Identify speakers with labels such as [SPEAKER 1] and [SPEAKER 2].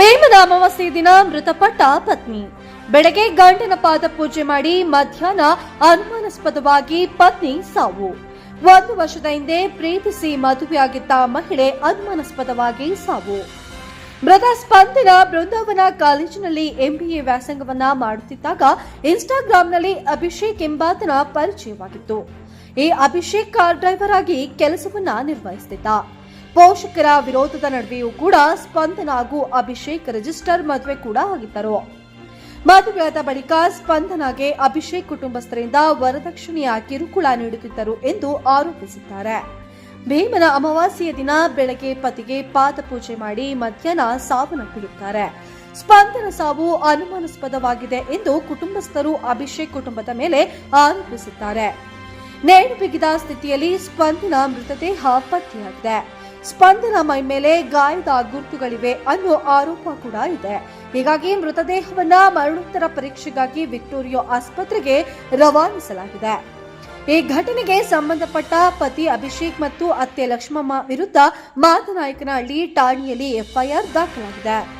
[SPEAKER 1] ಬೇಮನ ಅಮಾವಾಸ್ಯೆ ದಿನ ಮೃತಪಟ್ಟ ಪತ್ನಿ. ಬೆಳಗ್ಗೆ ಗಂಡನ ಪಾದ ಪೂಜೆ ಮಾಡಿ ಮಧ್ಯಾಹ್ನ ಅನುಮಾನಾಸ್ಪದವಾಗಿ ಪತ್ನಿ ಸಾವು. ಒಂದು ವರ್ಷದ ಹಿಂದೆ ಪ್ರೀತಿಸಿ ಮದುವೆಯಾಗಿದ್ದ ಮಹಿಳೆ ಅನುಮಾನಾಸ್ಪದವಾಗಿ ಸಾವು. ಮೃತ ಸ್ಪಂದನ ಬೃಂದಾವನ ಕಾಲೇಜಿನಲ್ಲಿ ಎಂಬಿಎ ವ್ಯಾಸಂಗವನ್ನ ಮಾಡುತ್ತಿದ್ದಾಗ ಇನ್ಸ್ಟಾಗ್ರಾಂನಲ್ಲಿ ಅಭಿಷೇಕ್ ಎಂಬಾತನ ಪರಿಚಯವಾಗಿತ್ತು. ಈ ಅಭಿಷೇಕ್ ಕಾರ್ ಡ್ರೈವರ್ ಆಗಿ ಕೆಲಸವನ್ನ ನಿರ್ವಹಿಸುತ್ತಿದ್ದ ಪೋಷಕರ ವಿರೋಧದ ನಡುವೆಯೂ ಕೂಡ ಸ್ಪಂದನ ಹಾಗೂ ಅಭಿಷೇಕ್ ರಿಜಿಸ್ಟರ್ ಮದುವೆ ಕೂಡ ಆಗಿದ್ದರು. ಮದುವೆಯಾದ ಬಳಿಕ ಸ್ಪಂದನಾಗೆ ಅಭಿಷೇಕ್ ಕುಟುಂಬಸ್ಥರಿಂದ ವರದಕ್ಷಿಣೆಯ ಕಿರುಕುಳ ನೀಡುತ್ತಿದ್ದರು ಎಂದು ಆರೋಪಿಸಿದ್ದಾರೆ. ಭೀಮನ ಅಮಾವಾಸ್ಯೆಯ ದಿನ ಬೆಳಗ್ಗೆ ಪತಿಗೆ ಪಾದ ಪೂಜೆ ಮಾಡಿ ಮಧ್ಯಾಹ್ನ ಸಾವನ್ನಪ್ಪಿರುತ್ತಾರೆ. ಸ್ಪಂದನ ಸಾವು ಅನುಮಾನಾಸ್ಪದವಾಗಿದೆ ಎಂದು ಕುಟುಂಬಸ್ಥರು ಅಭಿಷೇಕ್ ಕುಟುಂಬದ ಮೇಲೆ ಆರೋಪಿಸಿದ್ದಾರೆ. ನೇಣು ಬಿಗಿದ ಸ್ಥಿತಿಯಲ್ಲಿ ಸ್ಪಂದನ ಮೃತದೇಹ ಪತ್ತೆಯಾಗಿದೆ. ಸ್ಪಂದನ ಮೈ ಮೇಲೆ ಗಾಯದ ಗುರುತುಗಳಿವೆ ಅನ್ನೋ ಆರೋಪ ಕೂಡ ಇದೆ. ಹೀಗಾಗಿ ಮೃತದೇಹವನ್ನ ಮರಣೋತ್ತರ ಪರೀಕ್ಷೆಗಾಗಿ ವಿಕ್ಟೋರಿಯಾ ಆಸ್ಪತ್ರೆಗೆ ರವಾನಿಸಲಾಗಿದೆ. ಈ ಘಟನೆಗೆ ಸಂಬಂಧಪಟ್ಟ ಪತಿ ಅಭಿಷೇಕ್ ಮತ್ತು ಅತ್ತೆ ಲಕ್ಷ್ಮಮ್ಮ ವಿರುದ್ಧ ಮಾತನಾಯಕನಹಳ್ಳಿ ಠಾಣೆಯಲ್ಲಿ ಎಫ್ಐಆರ್ ದಾಖಲಾಗಿದೆ.